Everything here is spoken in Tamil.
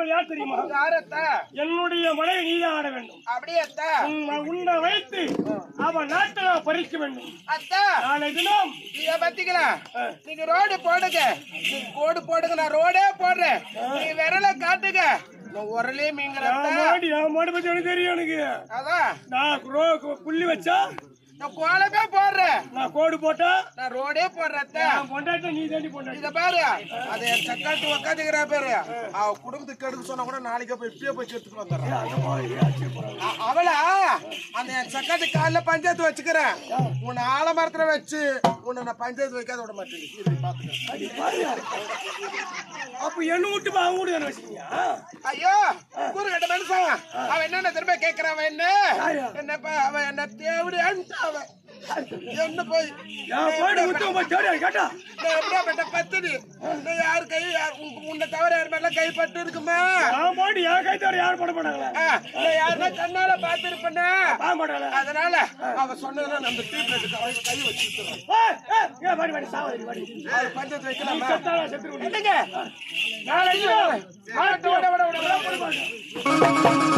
போகிறவள் யார் தெரியுமா? யாரத்தா? என்னுடைய மனைவி நீதான் ஆட வேண்டும் அப்படியே உன்னை வைத்து அவன் நாட்டை நான் பறிக்க வேண்டும். அத்தா நாளை தினம் நீங்க பாத்தீங்களா நீங்க ரோடு போடுங்க. நீங்க கோடு போடுங்க. நான் ரோடே போடுறேன். நீ விரல காட்டுங்க. நான் உரலே மீங்கிற மாடி பத்தி தெரியும் எனக்கு. அதான். நான் புள்ளி வச்சா நான் கோலமே போடுறேன். நான் கோடு போட்டா நான் ரோடே போடுறேன் பொண்டாட்ட நீ தாண்டி பொண்டாட்டி. இத பாரு. அது சக்காட்டு உக்காந்துக்கிறா பாரு. அவ குடும்பத்துக்கு கெடுக்க சொன்னா கூட நாளைக்கே போய் இப்பயே போய் சேர்த்துட்டு வந்துடுறேன் அவளா? அந்த என் சக்காட்டு காலைல பஞ்சாயத்து வச்சுக்கிறேன். உன்னை ஆலமரத்துல வச்சு உன்னை நான் பஞ்சாயத்து வைக்காத விட மாட்டேன். அப்ப என்ன விட்டு அவங்க கூட வச்சுக்கீங்க ஐயோ கூறு கட்ட மனுஷன். அவன் என்னென்ன திரும்ப கேக்குறான் அவன் என்ன? என்னப்பா அவன் என்ன தேவடி அவன். என்ன போய்? கேட்டா. நான் யார் கை உன்னை தவிர யார் மேல கைப்பட்டு இருக்குமா? நான் போயிட்டு என் கை தவிர யாரும் போட மாட்டாங்களே? நான் யாருன்னா கண்ணால பார்த்திருப்பேனே பார்க்க மாட்டாங்களே அதனால அவ சொன்னதுல நம்ம அவன் கை வச்சுக்கிறோம் ஏய், ஏய், ஏய், வாடி, வாடி, சாவாதி, வாடி. அது பஞ்சத்து வைக்கலாமா? செத்தாளா, செத்துரு விடு. என்னங்க? நாளைக்கு விட, விட, விட.